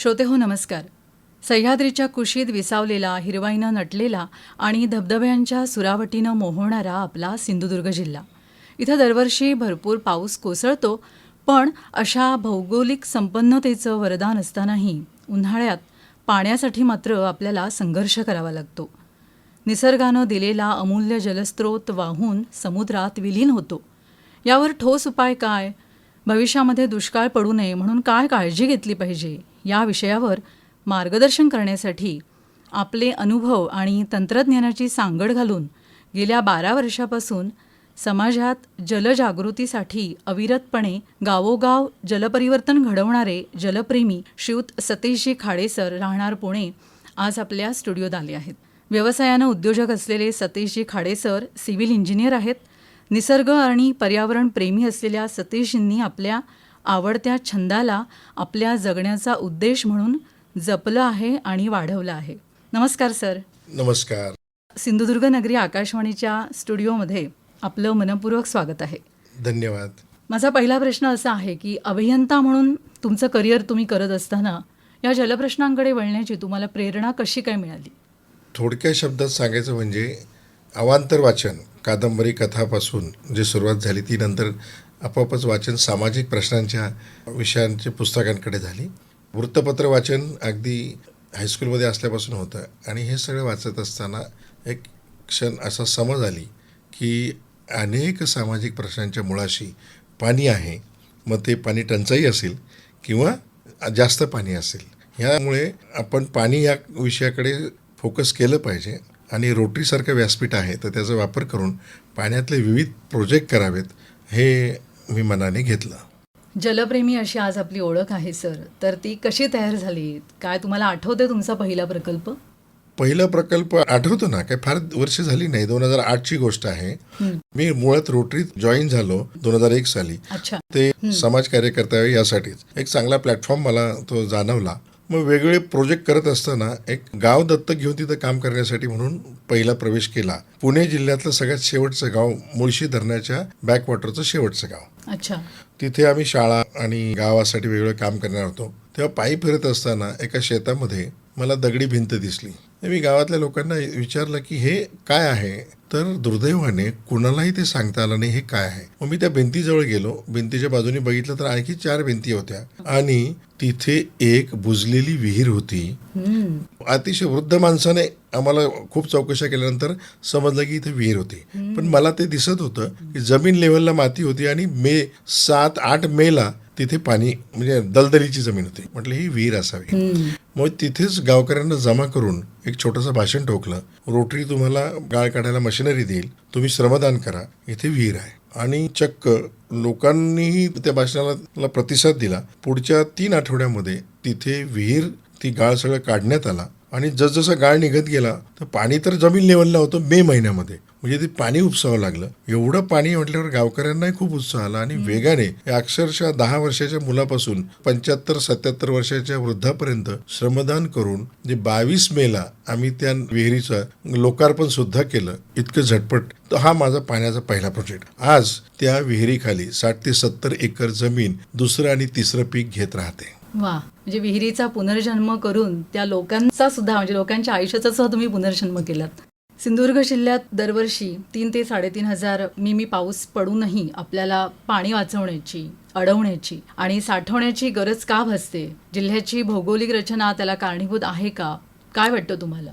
श्रोते हो नमस्कार. सह्याद्रीच्या कुशीत विसावलेला हिरवाईनं नटलेला आणि धबधब्यांच्या सुरावटीनं मोहणारा आपला सिंधुदुर्ग जिल्हा. इथं दरवर्षी भरपूर पाऊस कोसळतो पण अशा भौगोलिक संपन्नतेचं वरदान असतानाही उन्हाळ्यात पाण्यासाठी मात्र आपल्याला संघर्ष करावा लागतो. निसर्गानं दिलेला अमूल्य जलस्रोत वाहून समुद्रात विलीन होतो. यावर ठोस उपाय काय? भविष्यामध्ये दुष्काळ पडू नये म्हणून काय काळजी घेतली पाहिजे? या विषयावर मार्गदर्शन करण्यासाठी आपले अनुभव आणि तंत्रज्ञानाची सांगड घालून गेल्या बारा वर्षापासून समाजात जलजागृतीसाठी अविरतपणे गावोगाव जलपरिवर्तन घडवणारे जलप्रेमी श्रीयुत सतीशजी खाडेसर राहणार पुणे आज आपल्या स्टुडिओत आले आहेत. व्यवसायानं उद्योजक असलेले सतीशजी खाडेसर सिव्हिल इंजिनियर आहेत. निसर्ग आणि पर्यावरण प्रेमी असलेल्या सतीशजींनी आपल्या आवडत्या छंदाला आपल्या जगण्याचा उद्देश म्हणून जपलं आहे आणि वाढवलं आहे. नमस्कार सर. नमस्कार. सिंधुदुर्ग नगरी आकाशवाणीच्या स्टुडिओमध्ये आपलं मनपूर्वक स्वागत आहे. धन्यवाद. माझा पहिला प्रश्न असा आहे की अभियंता म्हणून तुमचं करिअर तुम्ही करत असताना या जलप्रश्नांकडे वळण्याची तुम्हाला प्रेरणा कशी काय मिळाली? थोडक्या शब्दात सांगायचं म्हणजे अवांतर वाचन कादंबरी कथापासून जी सुरुवात झाली ती नंतर आपोआपच वाचन सामाजिक प्रश्नांच्या विषयांच्या पुस्तकांकडे झाली. वृत्तपत्र वाचन अगदी हायस्कूलमध्ये असल्यापासून होतं. आणि हे सगळं वाचत असताना एक क्षण असा समज आली की अनेक सामाजिक प्रश्नांच्या मुळाशी पाणी आहे. मग ते पाणी टंचाई असेल किंवा जास्त पाणी असेल. ह्यामुळे आपण पाणी या विषयाकडे फोकस केलं पाहिजे. आणि रोटरीसारखं व्यासपीठ आहे तर त्याचा वापर करून पाण्यातले विविध प्रोजेक्ट करावेत. हे मी मनाने घेतलं. जलप्रेमी अशी आज आपली ओळख आहे सर. तर ती कशी तयार झाली? काय तुम्हाला आठवते तुमचा पहिला प्रकल्प? पहिला प्रकल्प आठवतो ना? काय फार वर्ष झाली नाही. दोन हजार आठची गोष्ट आहे. मी मुळात रोटरीत जॉईन झालो दोन हजार एक साली. अच्छा. ते समाज कार्य करता यावे यासाठीच. एक चांगला प्लॅटफॉर्म मला तो जाणवला. मग वेगवेगळे प्रोजेक्ट करत असताना एक गाव दत्तक घेऊन तिथं काम करण्यासाठी म्हणून पहिला प्रवेश केला. पुणे जिल्ह्यातलं सगळ्यात शेवटचं गाव मुळशी धरणाच्या बॅकवॉटरचं शेवटचं गाव. अच्छा. तिथे आम्ही शाळा आणि गावासाठी वेगळं काम करणार होतो. तेव्हा पायी फिरत असताना एका शेतामध्ये मला दगडी भिंत दिसली. मी गावातल्या लोकांना विचारलं की हे काय आहे? तर दुर्दैवाने कुणालाही ते सांगता आलं नाही हे काय आहे? मग मी त्या भिंतीजवळ गेलो. भिंतीच्या बाजूने बघितलं तर आणखी चार भिंती होत्या. आणि तिथे एक बुजलेली विहीर होती. अतिशय वृद्ध माणसाने आम्हाला खूप चौकशा केल्यानंतर समजलं की इथे विहीर होती. पण मला ते दिसत होतं की जमीन लेवलला माती होती आणि मे सात आठ मेला तिथे पाणी म्हणजे दलदलीची जमीन होती. म्हटलं ही विहीर असावी. मग तिथेच गावकऱ्यांना जमा करून एक छोटंसं भाषण ठोकलं. रोटरी तुम्हाला गाळ काढायला मशिनरी देईल. तुम्ही श्रमदान करा. इथे विहीर आहे. आणि चक्क लोकांनीही त्या भाषणाला प्रतिसाद दिला. पुढच्या तीन आठवड्यामध्ये तिथे विहीर ती गाळ सगळं काढण्यात आला. आणि जसजसं गाळ निघत गेला तर पाणी तर जमीन लेवलला होतं मे महिन्यामध्ये. म्हणजे ते पाणी उपसावं लागलं. एवढं पाणी म्हटल्यावर गावकऱ्यांनाही खूप उत्साह आला आणि वेगाने या अक्षरशः दहा वर्षाच्या मुलापासून पंच्याहत्तर सत्याहत्तर वर्षाच्या वृद्धापर्यंत श्रमदान करून जे बावीस मेला आम्ही त्या विहिरीचं लोकार्पण सुद्धा केलं. इतकं झटपट. तर हा माझा पाण्याचा पहिला प्रोजेक्ट आज त्या विहिरीखाली साठ ते सत्तर एकर जमीन दुसरं आणि तिसरं पीक घेत राहते. वा. म्हणजे विहिरीचा पुनर्जन्म करून त्या लोकांचा सुद्धा म्हणजे लोकांच्या आयुष्याचा सुद्धा तुम्ही पुनर्जन्म केलात. सिंधुदुर्ग जिल्ह्यात दरवर्षी तीन ते साडेतीन हजार मिमी पाऊस पडूनही आपल्याला पाणी वाचवण्याची अडवण्याची आणि साठवण्याची गरज का भासते? जिल्ह्याची भौगोलिक रचना त्याला कारणीभूत आहे का? काय वाटतं तुम्हाला?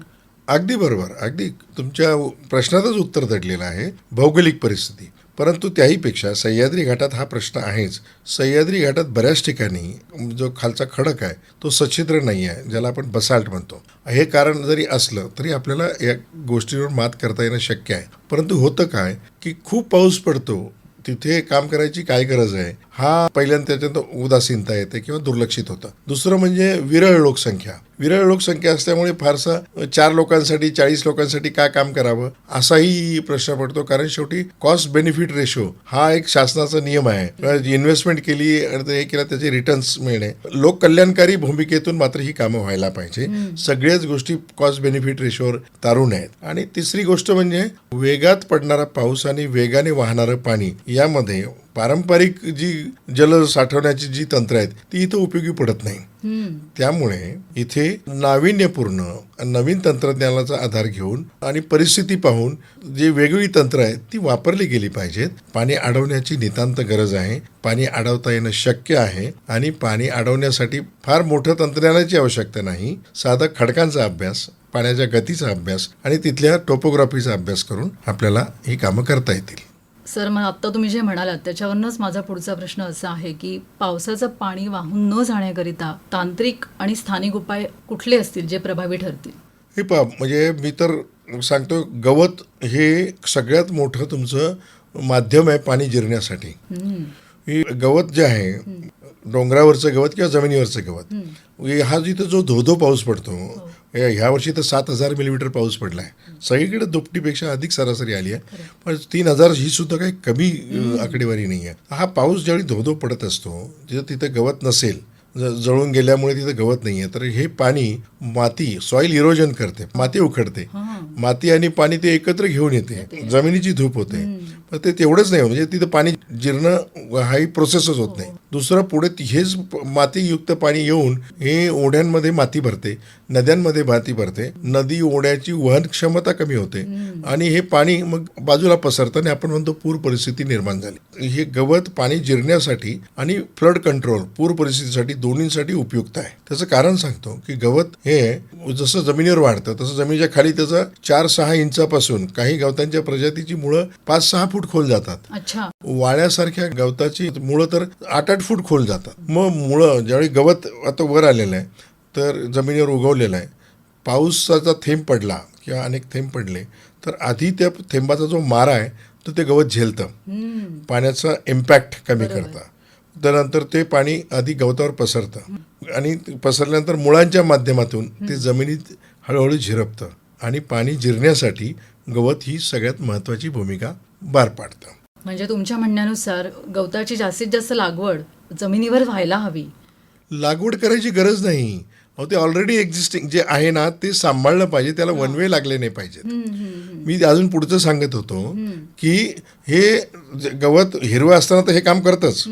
अगदी बरोबर. अगदी. तुमच्या प्रश्नातच उत्तर दडलेलं आहे. भौगोलिक परिस्थिती. परंतु त्याहीपेक्षा सह्याद्री घाटात हा प्रश्न आहेच. सह्याद्री घाटात बऱ्याच ठिकाणी जो खालचा खडक आहे तो सच्छिद्र नाही आहे ज्याला आपण बसाल्ट म्हणतो. हे कारण जरी असलं तरी आपल्याला या गोष्टीवर मात करता येणं शक्य आहे. परंतु होतं काय की खूप पाऊस पडतो तिथे काम करायची काय गरज आहे? हा पहिल्यांदा त्याच्यात उदासीनता येते किंवा दुर्लक्षित होतं. दुसरं म्हणजे विरळ लोकसंख्या. विरळ लोकसंख्या असल्यामुळे फारसा चार लोकांसाठी चाळीस लोकांसाठी काय काम करावं? असाही प्रश्न पडतो. कारण शेवटी कॉस्ट बेनिफिट रेशो हा एक शासनाचा नियम आहे. इन्व्हेस्टमेंट केली हे केलं त्याचे रिटर्न्स मिळणे. लोक कल्याणकारी भूमिकेतून मात्र ही कामं व्हायला पाहिजे. सगळ्याच गोष्टी कॉस्ट बेनिफिट रेशोवर तारून आहेत. आणि तिसरी गोष्ट म्हणजे वेगात पडणारा पाऊस आणि वेगाने वाहणारं पाणी यामध्ये पारंपरिक जी जल साठवण्याची जी तंत्र आहेत ती इथं उपयोगी पडत नाही. त्यामुळे इथे नाविन्यपूर्ण नवीन तंत्रज्ञानाचा आधार घेऊन आणि परिस्थिती पाहून जी वेगवेगळी तंत्र आहेत ती वापरली गेली पाहिजेत. पाणी अडवण्याची नितांत गरज आहे. पाणी अडवता येणं शक्य आहे आणि पाणी अडवण्यासाठी फार मोठं तंत्रज्ञानाची आवश्यकता नाही. साधा खडकांचा अभ्यास पाण्याच्या गतीचा अभ्यास आणि तिथल्या टोपोग्राफीचा अभ्यास करून आपल्याला ही कामं करता येतील. सर मग आत्ता तुम्ही जे म्हणालात त्याच्यावरूनच माझा पुढचा प्रश्न असा आहे की पावसाचं पाणी वाहून न जाण्याकरिता तांत्रिक आणि स्थानिक उपाय कुठले असतील जे प्रभावी ठरतील? हे पहा म्हणजे मी तर सांगतो गवत हे सगळ्यात मोठं तुमचं माध्यम आहे पाणी जिरण्यासाठी. ही गवत जे आहे डोंगरावरचं गवत किंवा जमिनीवरचं गवत हे हा जिथं जो धोधो पाऊस पडतो हे- ह्या वर्षी तर सात हजार मिलीमीटर पाऊस पडला आहे सगळीकडे दुपटीपेक्षा अधिक सरासरी आली आहे. पण तीन हजार ही सुद्धा काही कमी आकडेवारी नाही आहे हा पाऊस ज्यावेळी धोधो पडत असतो जिथं तिथं गवत नसेल जळून गेल्यामुळे तिथं गवत नाही आहे तर हे पाणी माती सॉईल इरोजन करते माती उखडते. माती आणि पाणी ते एकत्र घेऊन येते. जमिनीची धूप होते. पण ते तेवढंच नाही म्हणजे तिथं पाणी जिरणं हाही प्रोसेसच होत नाही. दुसरं पुढे हेच मातीयुक्त पाणी येऊन हे ओढ्यांमध्ये माती भरते नद्यांमध्ये माती भरते. नदी ओढ्याची वहन क्षमता कमी होते. आणि हे पाणी मग बाजूला पसरतं आणि आपण म्हणतो पूर परिस्थिती निर्माण झाली. हे गवत पाणी जिरण्यासाठी आणि फ्लड कंट्रोल पूर परिस्थितीसाठी दोन्हीसाठी उपयुक्त आहे. त्याचं कारण सांगतो की गवत हे जसं जमिनीवर वाढतं तसं जमिनीच्या खाली त्याचं चार सहा इंचापासून काही गवतांच्या प्रजातीची मुळं पाच सहा फूट खोल जातात. अच्छा. वाळ्यासारख्या गवताची मुळं तर आठ आठ फूट खोल जातात. मग मुळं ज्यावेळी गवत आता वर आलेलं आहे तर जमिनीवर उगवलेलं आहे पावसाचा थेंब पडला किंवा अनेक थेंब पडले तर आधी त्या थेंबाचा जो मारा आहे तो ते गवत झेलतं. पाण्याचा इम्पॅक्ट कमी करतं. त्यानंतर ते पाणी आधी गवतावर पसरतं. आणि पसरल्यानंतर मुळांच्या माध्यमातून ते जमिनीत हळूहळू झिरपतं. आणि पाणी जिरण्यासाठी गवत ही सगळ्यात महत्त्वाची भूमिका पार पाडतं. म्हणजे तुमच्या म्हणण्यानुसार गवताची जास्तीत जास्त लागवड जमिनीवर व्हायला हवी. लागवड करायची गरज नाही. अहो ते ऑलरेडी एक्झिस्टिंग जे आहे ना ते सांभाळलं पाहिजे त्याला वनवे लागले नाही पाहिजेत. मी अजून पुढचं सांगत होतो की हे गवत हिरवं असताना तर हे काम करतच.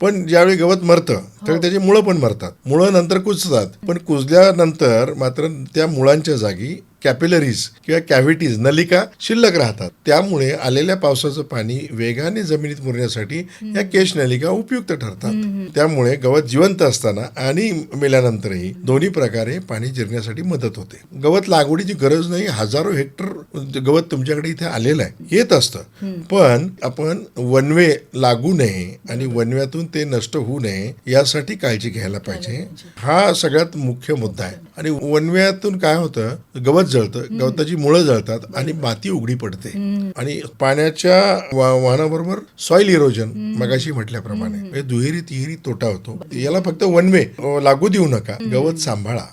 पण ज्यावेळी गवत मरतं त्यावेळी त्याची मुळं पण मरतात. मुळं नंतर कुजतात. पण कुजल्यानंतर मात्र त्या मुळांच्या जागी कॅपिलरीज किंवा कॅव्हिटीज नलिका शिल्लक राहतात. त्यामुळे आलेल्या पावसाचं पाणी वेगाने जमिनीत मुरण्यासाठी या केश नलिका उपयुक्त ठरतात. त्यामुळे गवत जिवंत असताना आणि मेल्यानंतरही दोन्ही प्रकारे पाणी जिरण्यासाठी मदत होते. गवत लागवडीची गरज नाही हजारो हेक्टर गवत तुमच्याकडे इथे आलेलं आहे. येत असतं. पण आपण वनवे लागू नये आणि वनव्यातून ते नष्ट होऊ नये यासाठी काळजी घ्यायला पाहिजे. हा सगळ्यात मुख्य मुद्दा आहे. आणि वनव्यातून काय होतं? गवत जळतं गवताची मुळं जळतात आणि माती उघडी पडते. आणि पाण्याच्या वा- वाहनाबरोबर सॉइल इरोजन मगाशी म्हटल्याप्रमाणे. म्हणजे दुहेरी तिहेरी तोटा होतो. याला फक्त वनवे अं, लागू देऊ नका. गवत सांभाळा.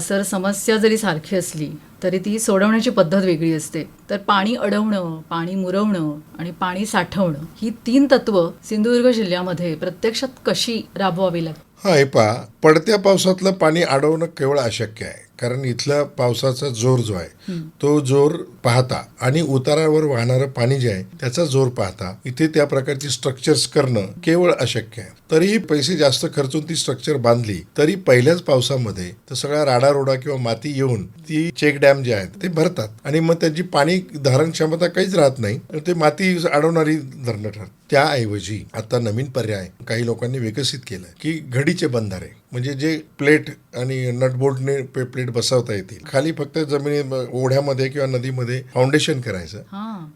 सर समस्या जरी सारखी असली तरी ती सोडवण्याची पद्धत वेगळी असते. तर पाणी अडवणं पाणी मुरवणं आणि पाणी साठवणं ही तीन तत्व सिंधुदुर्ग जिल्ह्यामध्ये प्रत्यक्षात कशी राबवावी लागतात हा हे पहा. पडत्या पावसातलं पाणी अडवणं केवळ अशक्य आहे. कारण इथला पावसाचा जोर जो आहे तो जोर पाहता आणि उतारावर वाहणारं पाणी जे आहे त्याचा जोर पाहता इथे त्या प्रकारची स्ट्रक्चर्स करणं केवळ अशक्य आहे. तरीही पैसे जास्त खर्चून ती स्ट्रक्चर बांधली तरी पहिल्याच पावसामध्ये तर सगळा राडारोडा किंवा माती येऊन ती चेक डॅम जे आहेत ते भरतात. आणि मग त्याची पाणी धारण क्षमता काहीच राहत नाही तर ते माती अडवणारी धरणं ठरतात. त्याऐवजी आता नवीन पर्याय काही लोकांनी विकसित केलं की घडीचे बंधारे म्हणजे जे प्लेट आणि नटबोल्टने प्लेट बसवता येतील. खाली फक्त जमिनी ओढ्यामध्ये किंवा नदीमध्ये फाउंडेशन करायचं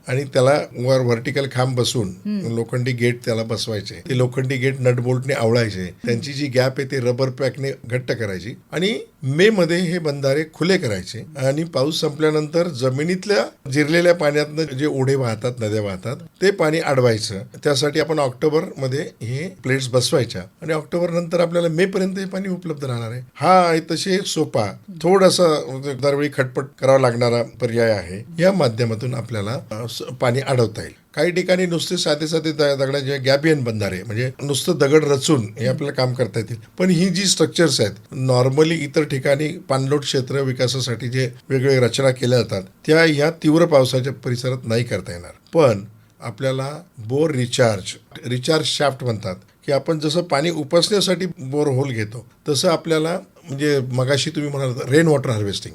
आणि त्याला वर व्हर्टिकल खांब बसून लोखंडी गेट त्याला बसवायचे. ते लोखंडी गेट बोल्टने आवळायचे. त्यांची जी गॅप आहे ते रबर पॅकने घट्ट करायची आणि मे मध्ये हे बंधारे खुले करायचे. आणि पाऊस संपल्यानंतर जमिनीतल्या जिरलेल्या पाण्यातनं जे ओढे वाहतात नद्या वाहतात ते पाणी अडवायचं त्यासाठी आपण ऑक्टोबरमध्ये हे प्लेट्स बसवायच्या. आणि ऑक्टोबर नंतर आपल्याला मे पर्यंत हे पाणी उपलब्ध राहणार आहे. हा तसे सोपा थोडासा दरवेळी खटपट करावा लागणारा पर्याय आहे. या माध्यमातून आपल्याला पाणी अडवता येईल. काही ठिकाणी नुसते साधे साधे द- दगडाचे गॅबियन बंधारे म्हणजे नुसतं दगड रचून हे आपल्याला काम करता येतील. पण ही जी स्ट्रक्चर्स आहेत नॉर्मली इतर ठिकाणी पाणलोट क्षेत्र विकासासाठी जे वेगवेगळे रचना केल्या जातात त्या ह्या तीव्र पावसाच्या परिसरात नाही करता येणार. पण आपल्याला बोर रिचार्ज रिचार्ज शाफ्ट म्हणतात. की आपण जसं पाणी उपसण्यासाठी बोरहोल घेतो तसं आपल्याला म्हणजे मगाशी तुम्ही म्हणाल रेन वॉटर हार्वेस्टिंग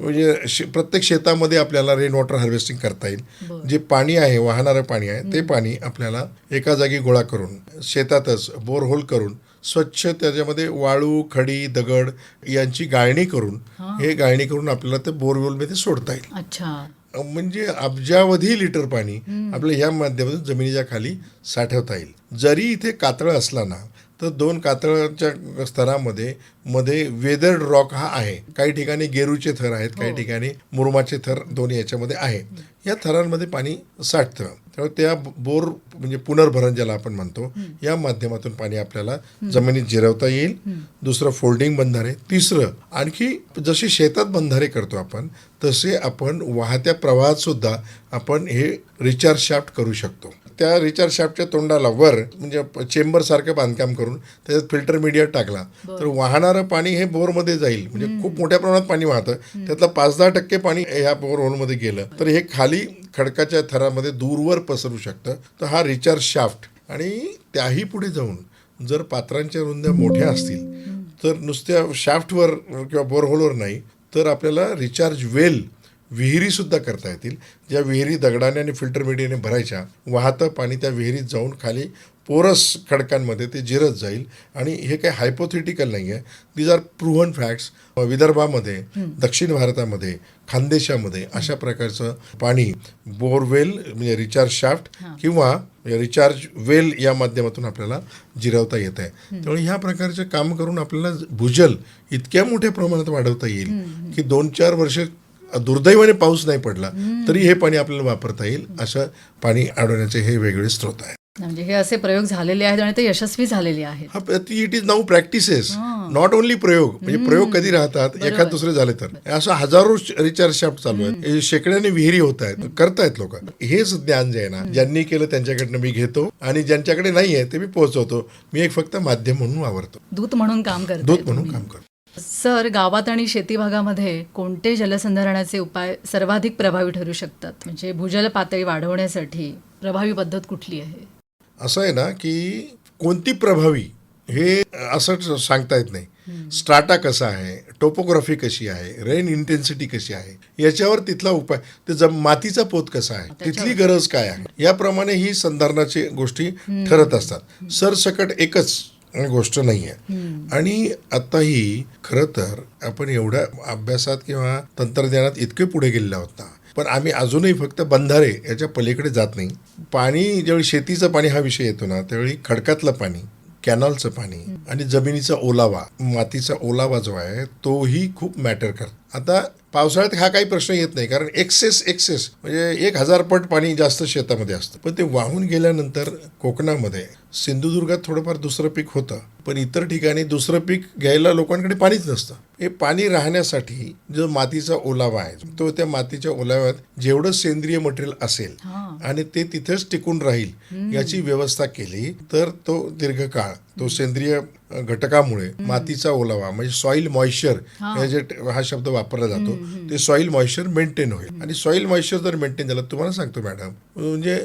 म्हणजे शे- प्रत्येक शेतामध्ये आपल्याला रेन वॉटर हार्वेस्टिंग करता येईल. जे पाणी आहे वाहणारं पाणी आहे ते पाणी आपल्याला एका जागी गोळा करून शेतातच बोरहोल करून स्वच्छ त्याच्यामध्ये वाळू खडी दगड यांची गाळणी करून हे गाळणी करून आपल्याला ते बोरवेलमध्ये सोडता येईल. अच्छा. म्हणजे अब्जावधी लिटर पाणी आपल्या ह्या माध्यमातून जमिनीच्या खाली साठवता येईल. जरी इथे कातळ असला ना तर दोन कातळाच्या स्तरामध्ये मध्ये वेदर्ड रॉक हा आहे. काही ठिकाणी गेरूचे थर आहेत काही ठिकाणी मुरुमाचे थर दोन्ही याच्यामध्ये आहे. या थरांमध्ये पाणी साठतं. त्यामुळे त्या बोर म्हणजे पुनर्भरण ज्याला आपण म्हणतो या माध्यमातून पाणी आपल्याला जमिनीत जिरवता येईल. दुसरं फोल्डिंग बंधारे. तिसरं आणखी जसे शेतात बंधारे करतो आपण तसे आपण वाहत्या प्रवाहात सुद्धा आपण हे रिचार्ज शाफ्ट करू शकतो. त्या रिचार्ज शाफ्टच्या तोंडाला वर म्हणजे चेंबर सारखं बांधकाम करून त्याच्यात फिल्टर मीडिया टाकला. तर वाहणारं पाणी हे बोरमध्ये जाईल. म्हणजे खूप मोठ्या प्रमाणात पाणी वाहतं. त्यातलं पाच दहा टक्के पाणी ह्या बोरहोलमध्ये गेलं. तर हे खाली खडकाच्या थरामध्ये दूरवर पसरू शकतं. तर हा रिचार्ज शाफ्ट आणि त्याही पुढे जाऊन जर पात्रांच्या रुंद्या मोठ्या असतील तर नुसत्या शाफ्टवर किंवा बोरहोलवर नाही तर आपल्याला रिचार्ज वेल विहिरीसुद्धा करता येतील. ज्या विहिरी दगडाने आणि फिल्टर मीडियाने भरायच्या वाहतं पाणी त्या विहिरीत जाऊन खाली पोरस खडकांमध्ये ते जिरत जाईल. आणि हे काही हायपोथेटिकल नाही आहे दीज आर प्रूव्हन फॅक्ट्स विदर्भामध्ये दक्षिण भारतामध्ये खानदेशामध्ये अशा प्रकारचं पाणी बोरवेल म्हणजे रिचार्ज शाफ्ट किंवा रिचार्ज वेल या माध्यमातून आपल्याला जिरवता येत आहे. त्यामुळे ह्या प्रकारचे काम करून आपल्याला भूजल इतक्या मोठ्या प्रमाणात वाढवता येईल की दोन चार वर्ष दुर्दैवाने पाऊस नाही पडला तरी हे पाणी आपल्याला वापरता येईल असं पाणी अडवण्याचे हे वेगळे स्रोत आहे म्हणजे हे असे प्रयोग झालेले आहेत आणि ते यशस्वी झालेले आहेत. हा it is now practices not only प्रयोग म्हणजे प्रयोग कधी राहतात एखाद दुसरे झाले तर. असं हजारो रिचार्ज शाफ्ट चालू आहेत. शेकड्याने विहिरी होत आहेत करतायत लोक. हेच ज्ञान जे आहे ना ज्यांनी केलं त्यांच्याकडनं मी घेतो आणि ज्यांच्याकडे नाही आहे ते मी पोहोचवतो. मी एक फक्त माध्यम म्हणून वावरतो. दूत म्हणून काम दूत करतात म्हणून काम करतो. सर गावात आणि शेती भागामध्ये कोणते जलसंधारणाचे उपाय सर्वाधिक प्रभावी ठरू शकतात? म्हणजे भूजल पातळी वाढवण्यासाठी प्रभावी पद्धत कुठली आहे? असं आहे ना की कोणती प्रभावी हे असं सांगता येत नाही. स्ट्राटा कसा आहे? टोपोग्राफी कशी आहे? रेन इंटेन्सिटी कशी आहे? याच्यावर तिथला उपाय ते जम मातीचा पोत कसा आहे? तिथली गरज काय आहे? याप्रमाणे ही संधारणाची गोष्टी ठरत असतात. सरसकट एकच गोष्ट नाही आहे आणि आताही खरं तर आपण एवढ्या अभ्यासात किंवा तंत्रज्ञानात इतके पुढे गेलेलो आहोत ना पण आम्ही अजूनही फक्त बंधारे याच्या पलीकडे जात नाही. पाणी ज्यावेळी शेतीचं पाणी हा विषय येतो ना त्यावेळी खडकातलं पाणी कॅनॉलचं पाणी आणि जमिनीचा ओलावा मातीचा ओलावा जो आहे तोही खूप मॅटर करतो. आता पावसाळ्यात हा काही प्रश्न येत नाही कारण एक्सेस एक्सेस म्हणजे एक हजार पट पाणी जास्त शेतामध्ये असतं. पण ते वाहून गेल्यानंतर कोकणामध्ये सिंधुदुर्गात थोडंफार दुसरं पीक होतं. पण इतर ठिकाणी दुसरं पीक घ्यायला लोकांकडे पाणीच नसतं. हे पाणी राहण्यासाठी जो मातीचा ओलावा आहे तो त्या मातीच्या ओलाव्यात जेवढं सेंद्रिय मटेरियल असेल आणि ते तिथेच टिकून राहील याची व्यवस्था केली तर तो दीर्घकाळ तो सेंद्रिय घटकामुळे मातीचा ओलावा म्हणजे सॉइल मॉइश्चर हे. जे हा शब्द वापरला जातो ते सॉइल मॉइश्चर मेंटेन होईल. आणि सॉइल मॉइश्चर जर मेंटेन झालं तुम्हाला सांगतो मॅडम म्हणजे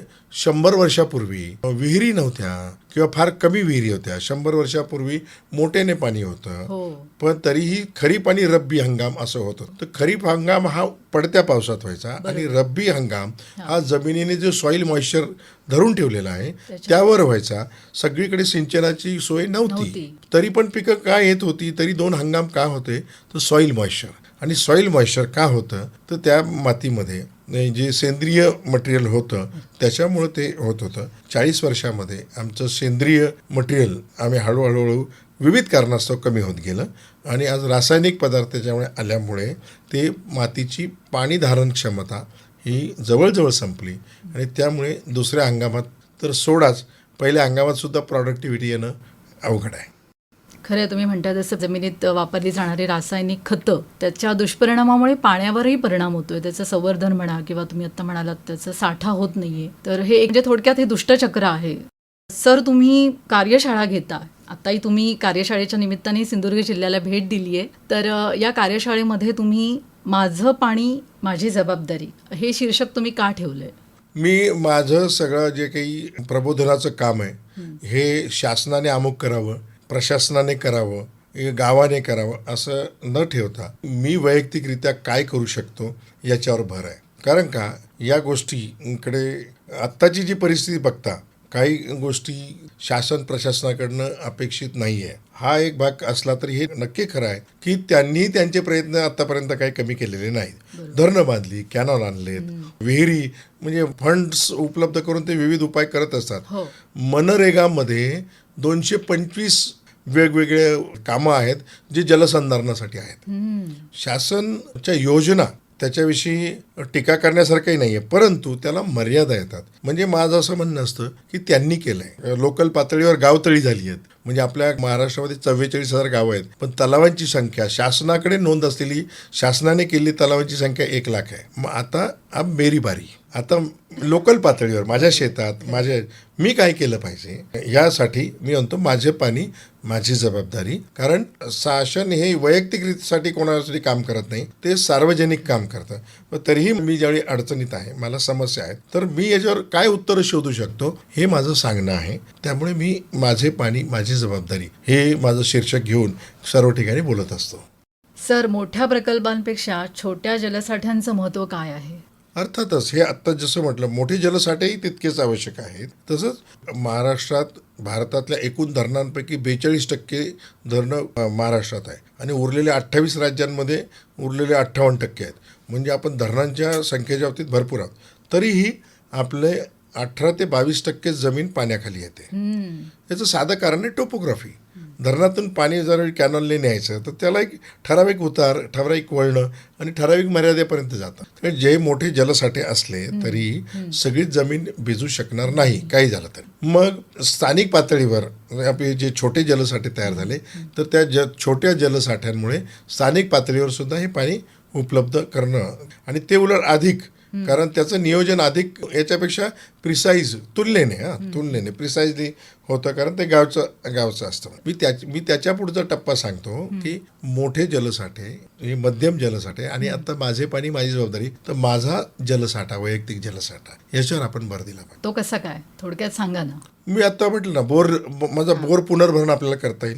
शंभर वर्षापूर्वी विहिरी नव्हत्या किंवा फार कमी विहिरी होत्या. शंभर वर्षापूर्वी मोठ्याने पाणी होतं. हो. पण तरीही खरीप आणि रब्बी हंगाम असं होतं. तर खरीप हंगाम हा पडत्या पावसात व्हायचा आणि रब्बी हंगाम हा. जमिनीने जो सॉइल मॉइश्चर धरून ठेवलेला आहे त्यावर व्हायचा. सगळीकडे सिंचनाची सोय नव्हती. तरी पण पिकं का येत होती तरी दोन हंगाम का होते? तर सॉइल मॉइश्चर आणि सॉइल मॉइश्चर का होतं? तर त्या मातीमध्ये नाही, जे सेंद्रिय मटेरियल होतं त्याच्यामुळं ते होत होतं. चाळीस वर्षामध्ये आमचं सेंद्रिय मटेरियल आम्ही हळूहळूहळू विविध कारणास्तव कमी होत गेलं आणि आज रासायनिक पदार्थ त्याच्यामुळे आल्यामुळे ते मातीची पाणी धारण क्षमता ही जवळजवळ संपली आणि त्यामुळे दुसऱ्या हंगामात तर सोडाच. पहिल्या हंगामातसुद्धा प्रॉडक्टिव्हिटी येणं अवघड आहे. खरं तुम्ही म्हणता जसं जमिनीत वापरली जाणारी रासायनिक खतं त्याच्या दुष्परिणामामुळे पाण्यावरही परिणाम होतोय. त्याचं संवर्धन म्हणा किंवा तुम्ही आता म्हणालात त्याचा साठा होत नाहीये. तर हे एक म्हणजे थोडक्यात हे दुष्टचक्र आहे. सर तुम्ही कार्यशाळा घेता. आताही तुम्ही कार्यशाळेच्या निमित्ताने सिंधुदुर्ग जिल्ह्याला भेट दिली आहे तर या कार्यशाळेमध्ये तुम्ही माझं पाणी माझी जबाबदारी हे शीर्षक तुम्ही का ठेवलंय? मी माझं सगळं जे काही प्रबोधनाचं काम आहे हे शासनाने अमुक करावं. प्रशासनाने करावं हे गावाने करावं असं न ठेवता मी वैयक्तिकरित्या काय करू शकतो याच्यावर भर आहे. कारण का या गोष्टीकडे आत्ताची जी परिस्थिती बघता काही गोष्टी शासन प्रशासनाकडनं अपेक्षित नाही आहे हा एक भाग असला तरी हे नक्की खरं आहे की त्यांनी त्यांचे प्रयत्न आतापर्यंत काही कमी केलेले नाहीत. धरणं बांधली कॅनॉल आणलेत विहिरी म्हणजे फंड्स उपलब्ध करून ते विविध उपाय करत असतात. हो. मनरेगामध्ये दोनशे पंचवीस वेगवेगळे कामं आहेत जे जलसंधारणासाठी आहेत. शासनच्या योजना त्याच्याविषयी टीका करण्यासारखंही नाही आहे परंतु त्याला मर्यादा येतात. म्हणजे माझं असं म्हणणं असतं की त्यांनी केलंय. लोकल पातळीवर गावतळी झाली आहेत. म्हणजे आपल्या महाराष्ट्रामध्ये चव्वेचाळीस हजार गावं आहेत. पण तलावांची संख्या शासनाकडे नोंद असलेली शासनाने केलेली तलावांची संख्या एक लाख आहे. मग आता अब मेरी बारी. आता लोकल पातळीवर माझ्या शेतात माझ्या मी काय केलं पाहिजे यासाठी मी म्हणतो माझे पाणी माझी जबाबदारी. कारण शासन हे वैयक्तिकरीसाठी कोणासाठी काम करत नाही ते सार्वजनिक काम करतं. पण तरीही मी ज्यावेळी अडचणीत आहे मला समस्या आहेत तर मी याच्यावर काय उत्तरं शोधू शकतो हे माझं सांगणं आहे. त्यामुळे मी माझे पाणी माझी जबाबदारी हे माझं शीर्षक घेऊन सर्व ठिकाणी बोलत असतो. सर मोठ्या प्रकल्पांपेक्षा छोट्या जलसाठ्यांचं महत्त्व काय आहे? अर्थातच हे आत्ता जसं म्हटलं मोठे जलसाठेही तितकेच आवश्यक आहेत. तसंच महाराष्ट्रात भारतातल्या एकूण धरणांपैकी बेचाळीस टक्के धरणं महाराष्ट्रात आहे. आणि उरलेल्या अठ्ठावीस राज्यांमध्ये उरलेले अठ्ठावन्न टक्के आहेत. म्हणजे आपण धरणांच्या संख्येच्या बाबतीत भरपूर आहोत. तरीही आपले अठरा ते बावीस टक्के जमीन पाण्याखाली येते. याचं साधं कारण आहे टोपोग्राफी. धरणातून पाणी जर कॅनॉलने न्यायचं तर त्याला एक ठराविक उतार ठराविक वळणं आणि ठराविक मर्यादेपर्यंत जातं. जे मोठे जलसाठे असले तरी सगळीच जमीन भिजू शकणार नाही काही झालं तर. मग स्थानिक पातळीवर आपले जे छोटे जलसाठे तयार झाले तर त्या ज छोट्या जलसाठ्यांमुळे स्थानिक पातळीवर सुद्धा हे पाणी उपलब्ध करणं आणि ते उलट अधिक कारण त्याचं नियोजन अधिक याच्यापेक्षा प्रिसाईज तुलनेने हा तुलनेने प्रिसाईजली होतं. कारण ते गावचं गावचं असतं. मी त्या मी त्याच्या पुढचा टप्पा सांगतो की मोठे जलसाठे हे मध्यम जलसाठे आणि आता माझे पाणी माझी जबाबदारी तर माझा जलसाठा वैयक्तिक जलसाठा याच्यावर आपण भर दिला पाहिजे. तो कसा काय? थोडक्यात सांगा ना. मी आता म्हटलं ना बोर माझा बोर पुनर्भरण आपल्याला करता येईल.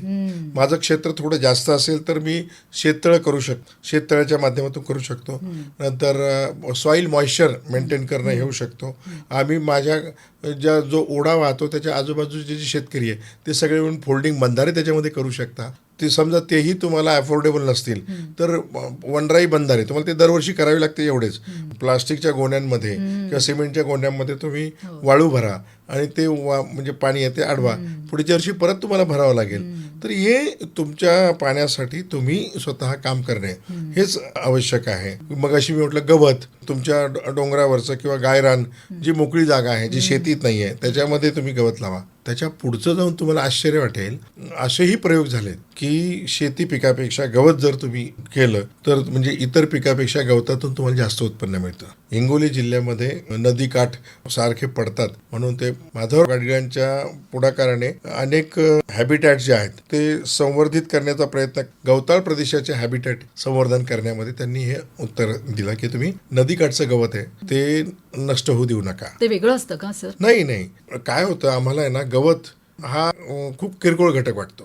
माझं क्षेत्र थोडं जास्त असेल तर मी शेततळं करू शकतो शेततळ्याच्या माध्यमातून करू शकतो. नंतर सॉईल मॉइश्चर मेंटेन करणं होऊ शकतो. आम्ही माझ्या ज्या जो ओढा वाहतो त्याच्या आजूबाजूचे जे शेतकरी आहे ते सगळे मिळून फोल्डिंग बंधारे त्याच्यामध्ये करू शकता. ते समजा तेही तुम्हाला अफोर्डेबल नसतील तर वनराई बंधारे तुम्हाला ते दरवर्षी करावे लागते एवढेच. प्लास्टिकच्या गोण्यांमध्ये किंवा सिमेंटच्या गोण्यांमध्ये तुम्ही वाळू भरा आणि ते वा म्हणजे पाणी येते अडवा पुढच्या वर्षी परत तुम्हाला भरावं लागेल. तर हे तुमच्या पाण्यासाठी तुम्ही स्वतः काम करणे हेच आवश्यक आहे. मग अशी मी म्हटलं गवत तुमच्या डोंगरावरचं किंवा गायरान जी मोकळी जागा आहे जी शेतीत नाही आहे त्याच्यामध्ये तुम्ही गवत लावा. त्याच्या पुढचं जाऊन तुम्हाला आश्चर्य वाटेल. असेही प्रयोग झालेत की शेती पिकापेक्षा गवत जर तुम्ही केलं तर म्हणजे इतर पिकापेक्षा गवतातून तुम्हाला जास्त उत्पन्न मिळतं. हिंगोली जिल्ह्यामध्ये नदीकाठ सारखे पडतात. म्हणून ते माधव गाडग्यांच्या पुढाकाराने अनेक हॅबिटॅट जे आहेत ते संवर्धित करण्याचा प्रयत्न गवताळ प्रदेशाचे हॅबिटॅट संवर्धन करण्यामध्ये त्यांनी हे उत्तर दिलं की तुम्ही नदीकाठचं गवत आहे ते नष्ट होऊ देऊ नका. ते वेगळं असतं का सर? नाही नाही. काय होतं आम्हाला आहे ना गवत हा खूप किरकोळ घटक वाटतो.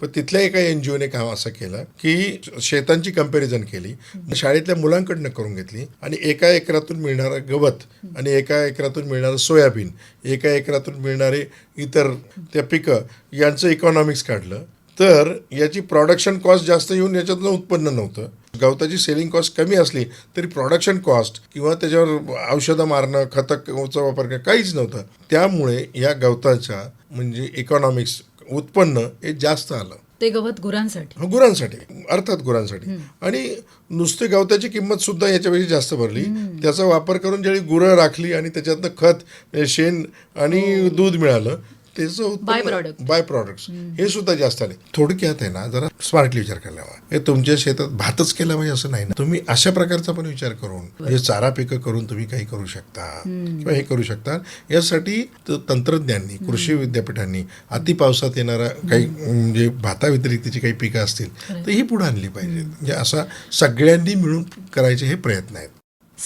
पण तिथल्या एका एन जी ओने काम असं केलं की शेतांची कंपॅरिझन केली. शाळेतल्या मुलांकडनं करून घेतली आणि एका एकरातून मिळणारं गवत आणि एका एकरातून मिळणारं सोयाबीन एका एकरातून मिळणारे इतर त्या पिकं यांचं इकॉनॉमिक्स काढलं. तर याची प्रोडक्शन कॉस्ट जास्त येऊन याच्यातनं उत्पन्न नव्हतं. गवताची सेलिंग कॉस्ट कमी असली तरी प्रोडक्शन कॉस्ट किंवा त्याच्यावर औषधं मारणं खतचा वापर करणं काहीच नव्हतं. त्यामुळे या गवताच्या म्हणजे इकॉनॉमिक्स उत्पन्न हे जास्त आलं. ते गवत गुरांसाठी. गुरांसाठी. अर्थात गुरांसाठी. आणि नुसते गवताची किंमत सुद्धा याच्यापेक्षा जास्त भरली. त्याचा वापर करून ज्यावेळी गुरं राखली आणि त्याच्यातनं खत शेण आणि दूध मिळालं त्याचं उत्पन्न product. बाय प्रॉडक्ट्स हे सुद्धा जास्त आले. थोडक्यात आहे ना जरा स्मार्टली विचार करायला हवा. हे तुमच्या शेतात भातच केला पाहिजे असं नाही ना. तुम्ही अशा प्रकारचा पण विचार करून हे चारा पिकं करून तुम्ही काही करू शकता किंवा हे करू शकता. यासाठी तंत्रज्ञांनी कृषी विद्यापीठांनी अति पावसात येणारा काही म्हणजे भाता व्यतिरिक्तची काही पिकं असतील तर ही पुढे आणली पाहिजे म्हणजे असा सगळ्यांनी मिळून करायचे हे प्रयत्न आहेत.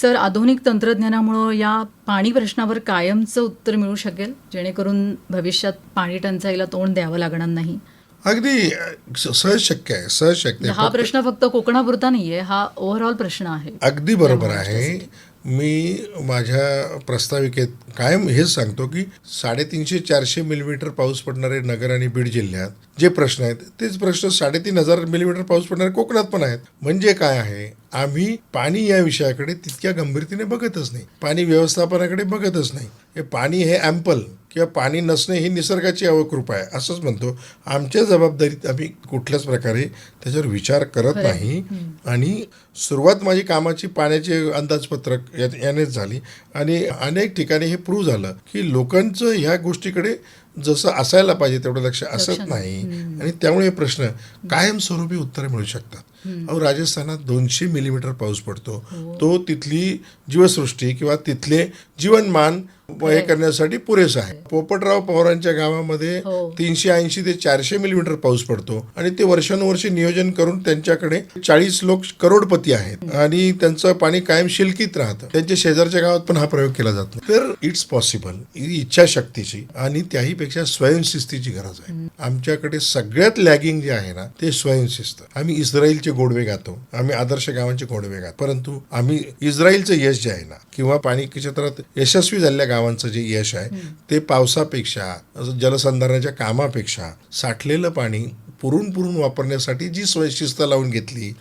सर आधुनिक तंत्रज्ञानामुळं या पाणी प्रश्नावर कायमचं उत्तर मिळू शकेल? जेणेकरून भविष्यात पाणी टंचाईला तोंड द्यावं लागणार नाही? अगदी सहज शक्य आहे सहज शक्य आहे. हा प्रश्न फक्त कोकणापुरता नाहीये हा ओव्हरऑल प्रश्न आहे. अगदी बरोबर आहे. मी माझ्या प्रस्ताविकेत कायम हेच सांगतो की साडेतीनशे चारशे मिलीमीटर पाऊस पडणारे नगर आणि बीड जिल्ह्यात जे प्रश्न आहेत तेच प्रश्न साडेतीन हजार मिलीमीटर पाऊस पडणारे कोकणात पण आहेत. म्हणजे काय आहे आम्ही पाणी या विषयाकडे तितक्या गंभीरतेने बघतच नाही. पाणी व्यवस्थापनाकडे बघतच नाही. हे पाणी हे ॲम्पल किंवा पाणी नसणे ही निसर्गाची अवकृपा आहे असंच म्हणतो. आमच्या जबाबदारीत आम्ही कुठल्याच प्रकारे त्याच्यावर विचार करत नाही. आणि सुरुवात माझी कामाची पाण्याचे अंदाजपत्रक यानेच झाली. आणि अनेक ठिकाणी हे प्रूव्ह झालं की लोकांचं ह्या गोष्टीकडे जसं असायला पाहिजे तेवढं लक्ष असत नाही. आणि त्यामुळे हे प्रश्न कायमस्वरूपी उत्तरे मिळू शकतात. अहो राजस्थानात दोनशे मिलीमीटर पाऊस पडतो. तो तिथली जीवसृष्टी किंवा तिथले जीवनमान हे करण्यासाठी पुरेसा आहे. पोपटराव पवारांच्या गावामध्ये हो. तीनशे ऐंशी ते चारशे मिलीमीटर पाऊस पडतो आणि ते वर्षानुवर्षे नियोजन करून त्यांच्याकडे चाळीस लोक करोडपती आहेत. आणि त्यांचं पाणी कायम शिल्कीत राहतं. त्यांच्या शेजारच्या गावात पण हा प्रयोग केला जातो. तर इट्स पॉसिबल. इच्छाशक्तीची आणि त्याहीपेक्षा स्वयंशिस्तीची गरज आहे. आमच्याकडे सगळ्यात लॅगिंग जे आहे ना ते स्वयंशिस्त. आम्ही इस्रायलचे गोडवे गातो. आम्ही आदर्श गावांचे गोडवे गातो. परंतु आम्ही इस्रायलचं यश जे आहे ना किंवा पाणी क्षेत्रात यशस्वी झालेल्या गावांचं जे यश आहे ते पावसापेक्षा जलसंधारणाच्या कामापेक्षा साठलेलं पाणी पुरून पुरून वापरण्यासाठी जी स्वयंशिस्त लावून घेतली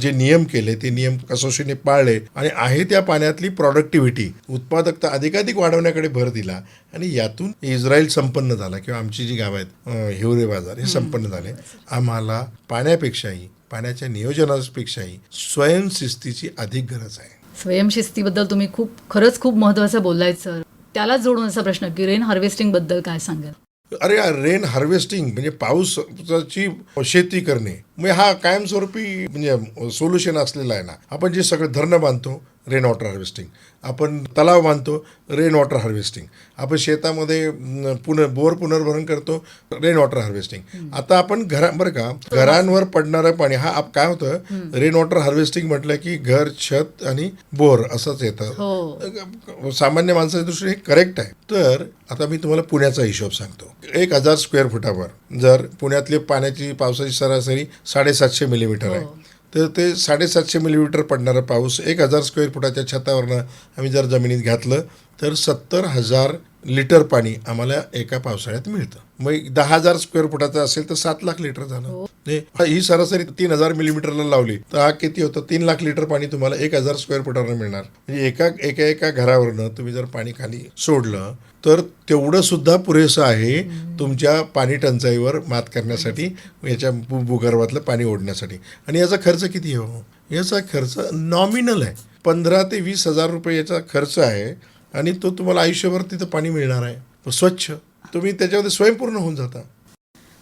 जे नियम केले ते नियम कसोशीने पाळले आणि आहे त्या पाण्यातली प्रॉडक्टिव्हिटी उत्पादकता अधिकाधिक वाढवण्याकडे भर दिला आणि यातून इस्रायल संपन्न झाला किंवा आमची जी गाव आहेत हिवरे बाजार हे संपन्न झाले. आम्हाला पाण्यापेक्षाही पाण्याच्या नियोजनापेक्षाही स्वयंशिस्तीची अधिक गरज आहे. स्वयंशिस्तीबद्दल तुम्ही खूप खरंच खूप महत्वाचं बोललाय सर त्यालाच जोडून असा प्रश्न की रेन हार्वेस्टिंगबद्दल काय सांगाल? अरे रेन हार्वेस्टिंग म्हणजे पाऊसाची शेती करणे. म्हणजे हा कायमस्वरूपी म्हणजे सोल्युशन असलेला आहे ना. आपण जे सगळं धरणं बांधतो रेन वॉटर हार्वेस्टिंग आपण तलाव बांधतो रेन वॉटर हार्वेस्टिंग आपण शेतामध्ये पुन बोर पुनर्भरण करतो रेन वॉटर हार्वेस्टिंग आता आपण घरा बरं का घरांवर पडणारं पाणी हा आप- काय होतं? रेन वॉटर हार्वेस्टिंग म्हटलं की घर छत आणि बोर असंच येतं. हो. सामान्य माणसाच्या दृष्टीने करेक्ट आहे. तर आता मी तुम्हाला पुण्याचा हिशोब सांगतो. एक हजार स्क्वेअर फुटावर जर पुण्यातली पाण्याची पावसाची सरासरी साडेसातशे मिलीमीटर आहे. तर ते साडेसातशे मिलीमीटर पडणारा पाऊस एक हजार स्क्वेअर फुटाच्या छतावरनं आम्ही जर जमिनीत घातलं तर सत्तर हजार लिटर पाणी आम्हाला एका पावसाळ्यात मिळतं. मग दहा हजार स्क्वेअर फुटाचं असेल तर सात लाख लिटर झालं. म्हणजे ही सरासरी तीन हजार मिलीमीटरला लावली तर हा किती होतं? तीन लाख लिटर पाणी तुम्हाला एक हजार स्क्वेअर फुटावर मिळणार. म्हणजे एका एका एका घरावरनं तुम्ही जर पाणी खाली सोडलं तर तेवढं सुद्धा पुरेसं आहे तुमच्या पाणी टंचाईवर मात करण्यासाठी याच्या भू- भूगर्भातलं पाणी ओढण्यासाठी. आणि याचा खर्च किती हो? याचा खर्च नॉमिनल आहे. पंधरा ते वीस हजार रुपये याचा खर्च आहे आणि तो तुम्हाला आयुष्यभर तिथं पाणी मिळणार आहे. स्वच्छ. तुम्ही त्याच्यामध्ये स्वयंपूर्ण होऊन जाता.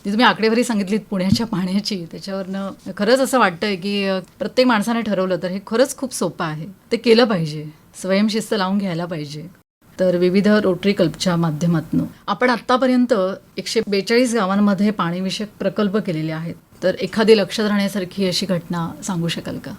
ती तुम्ही आकडेवारी सांगितलीत पुण्याच्या पाण्याची त्याच्यावरनं खरंच असं वाटतंय की प्रत्येक माणसाने ठरवलं तर हे खरंच खूप सोपं आहे. ते केलं पाहिजे. स्वयंशिस्त लावून घ्यायला पाहिजे. तर विविध रोटरी क्लबच्या माध्यमातून. आपण आत्तापर्यंत एकशे बेचाळीस गावांमध्ये पाणीविषयक प्रकल्प केलेले आहेत. तर एखादी लक्षात राहण्यासारखी अशी घटना सांगू शकाल का?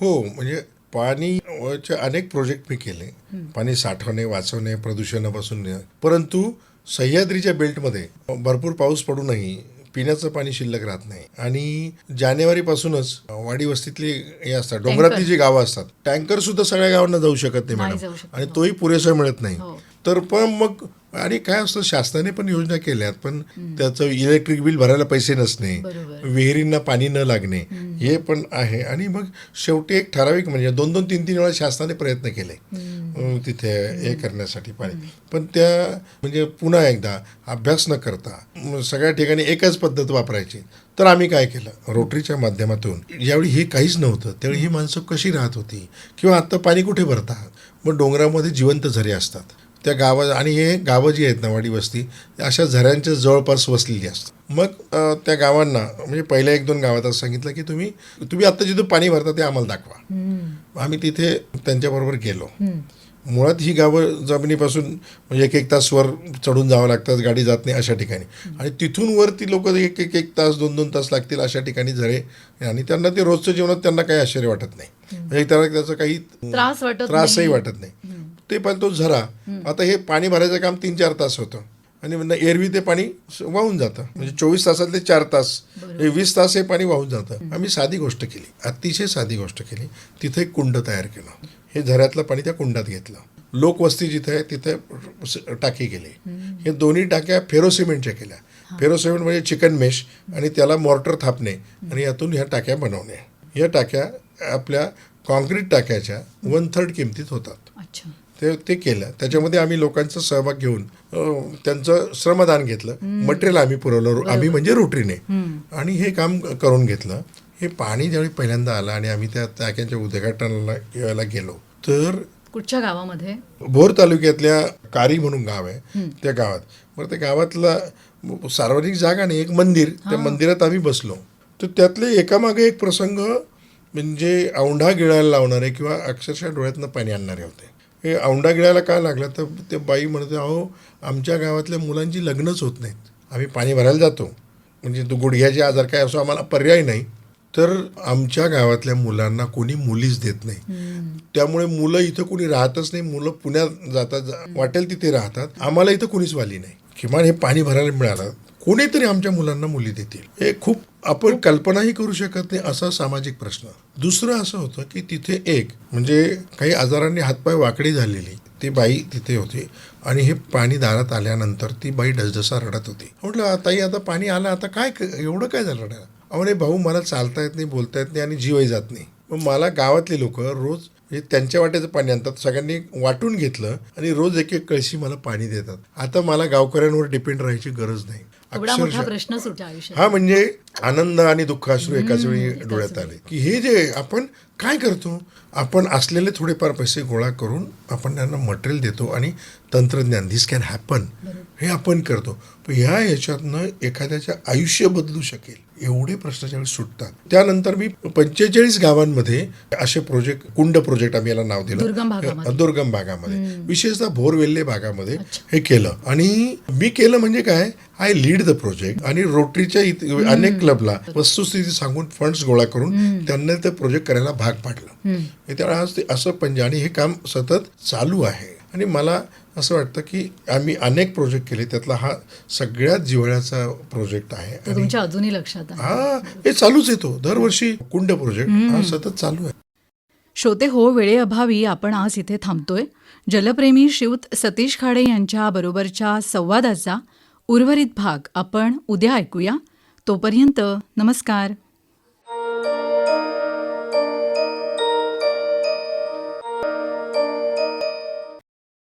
हो म्हणजे पाणीचे अनेक प्रोजेक्ट मी केले. पाणी साठवणे वाचवणे प्रदूषणापासून परंतु सह्याद्रीच्या बेल्टमध्ये भरपूर पाऊस पडूनही पिण्याचं पाणी शिल्लक राहत नाही. आणि जानेवारीपासूनच वाडी वस्तीतली हे असतात डोंगरातली जी गावं असतात टँकर सुद्धा सगळ्या गावांना जाऊ शकत नाही मॅडम आणि तोही पुरेसा मिळत नाही. हो. तर पण मग आणि काय असतं शासनाने पण योजना केल्यात पण त्याचं इलेक्ट्रिक बिल भरायला पैसे नसणे. विहिरींना पाणी न लागणे हे पण आहे. आणि मग शेवटी एक ठराविक म्हणजे दोन दोन तीन तीन वेळा शासनाने प्रयत्न केले तिथे हे करण्यासाठी पाणी. पण त्या म्हणजे पुन्हा एकदा अभ्यास न करता सगळ्या ठिकाणी एकच पद्धत वापरायची. तर आम्ही काय केलं रोटरीच्या माध्यमातून यावेळी हे काहीच नव्हतं त्यावेळी ही माणसं कशी राहत होती? किंवा आत्ता पाणी कुठे भरतात? मग डोंगरामध्ये जिवंत झरे असतात. त्या गावा आणि हे गावं जी आहेत ना वाडी वस्ती अशा झऱ्यांच्या जवळपास वसलेली असतात. मग त्या गावांना म्हणजे पहिल्या एक दोन गावात असं सांगितलं की तुम्ही तुम्ही आत्ता जिथं पाणी भरता ते आम्हाला दाखवा. आम्ही तिथे त्यांच्याबरोबर गेलो. मुळात ही गावं जमिनीपासून म्हणजे एक एक तास वर चढून जावं लागतात गाडी जात नाही अशा ठिकाणी. आणि तिथून वर ती लोक एक एक एक तास दोन दोन तास लागतील अशा ठिकाणी झरे. आणि त्यांना ते रोजच्या जीवनात त्यांना काही आश्चर्य वाटत नाही. म्हणजे त्यांना त्याचं काही त्रास वाटत त्रासही. वाटत नाही. ते पण तो झरा. आता हे पाणी भरायचं काम तीन चार तास होतं. आणि एरवी ते पाणी वाहून जातं. म्हणजे चोवीस तासातले चार तास. म्हणजे वीस तास हे पाणी वाहून जातं. आम्ही साधी गोष्ट केली. अतिशय साधी गोष्ट केली. तिथे एक कुंड तयार केलं. हे झऱ्यातलं पाणी त्या कुंडात घेतलं. लोकवस्ती जिथे आहे तिथे टाकी केली हे दोन्ही टाक्या फेरोसिमेंटच्या केल्या. फेरोसिमेंट म्हणजे चिकन मेश आणि त्याला मॉर्टर थापणे आणि यातून ह्या टाक्या बनवणे. या टाक्या आपल्या कॉन्क्रीट टाक्याच्या वन थर्ड किमतीत होतात. अच्छा. ते ते केलं. त्याच्यामध्ये आम्ही लोकांचा सहभाग घेऊन त्यांचं श्रमदान घेतलं. मटेरियल आम्ही पुरवलं आम्ही म्हणजे रोटरीने. आणि हे काम करून घेतलं. हे पाणी ज्यावेळी पहिल्यांदा आलं आणि आम्ही त्या टाक्यांच्या उद्घाटनाला गेलो तर कुठच्या गावामध्ये? भोर तालुक्यातल्या कारी म्हणून गाव आहे त्या गावात. बरं त्या गावातला सार्वजनिक जागा नाही एक मंदिर. त्या मंदिरात आम्ही बसलो. तर त्यातले एकामागे एक प्रसंग म्हणजे औंढा गिळायला लावणारे किंवा अक्षरशः डोळ्यातनं पाणी आणणारे होते. हे औंढा गिळायला काय लागलं? तर ते बाई म्हणते अहो आमच्या गावातल्या मुलांची लग्नच होत नाहीत. आम्ही पाणी भरायला जातो. म्हणजे तो गुडघ्याचे आजार काय असो आम्हाला पर्याय नाही. तर आमच्या गावातल्या मुलांना कोणी मुलीच देत नाही. त्यामुळे मुलं इथं कोणी राहतच नाही. मुलं पुण्यात जातात वाटेल तिथे राहतात. आम्हाला इथं कोणीच वाली नाही. किमान हे पाणी भरायला मिळालं. कोणीतरी आमच्या मुलांना मुली देतील. हे खूप आपण कल्पनाही करू शकत नाही असा सामाजिक प्रश्न. दुसरं असं होतं की तिथे एक म्हणजे काही आजारांनी हातपाय वाकडी झालेली ती बाई तिथे होती आणि हे पाणी दारात आल्यानंतर ती बाई डसडसा रडत होती. म्हटलं ताई आता पाणी आलं आता काय एवढं काय झालं रडायला? अहो नाही भाऊ मला चालता येत नाही बोलता येत नाही आणि जीवही जात नाही. मग मला गावातली लोक रोज म्हणजे त्यांच्या वाट्याचं पाणी आणतात सगळ्यांनी वाटून घेतलं आणि रोज एक एक कळशी मला पाणी देतात. आता मला गावकऱ्यांवर डिपेंड राहायची गरज नाही. एवढा मोठा अक्षरशः प्रश्न सुटला आयुष्यात. हा म्हणजे आनंद आणि दुःख अश्रू एकाच वेळी डोळ्यात आले. की हे जे आपण काय करतो? आपण असलेले थोडेफार पैसे गोळा करून आपण त्यांना मटेरियल देतो आणि तंत्रज्ञान धिस कॅन हॅपन हे आपण करतो. पण ह्या ह्याच्यातनं एखाद्याचं आयुष्य बदलू शकेल. एवढे प्रश्न ज्यावेळी सुटतात त्यानंतर मी पंचेचाळीस गावांमध्ये असे प्रोजेक्ट कुंड प्रोजेक्ट आम्ही याला नाव दिलं. दुर्गम भागामध्ये. विशेषतः भोरवेल्ले भागामध्ये हे केलं. आणि मी केलं म्हणजे काय? आय लीड द प्रोजेक्ट आणि रोटरीच्या अनेक क्लबला वस्तुस्थिती सांगून फंड्स गोळा करून त्यांना ते प्रोजेक्ट करायला भाग पाडलं. त्यावेळेला असं पंजा आणि हे काम सतत चालू आहे. आणि मला असं वाटतं की आम्ही अनेक प्रोजेक्ट केले. त्यातला हा सगळ्यात जिव्हाळ्याचा प्रोजेक्ट आहे. तुमच्या अजूनही लक्षात हा हे चालूच येतो दरवर्षी कुंड प्रोजेक्ट हा सतत चालू आहे. श्रोते हो वेळेअभावी आपण आज इथे थांबतोय. जलप्रेमी शिवत सतीश खाडे यांच्या बरोबरच्या संवादाचा उर्वरित भाग आपण उद्या ऐकूया. तोपर्यंत नमस्कार.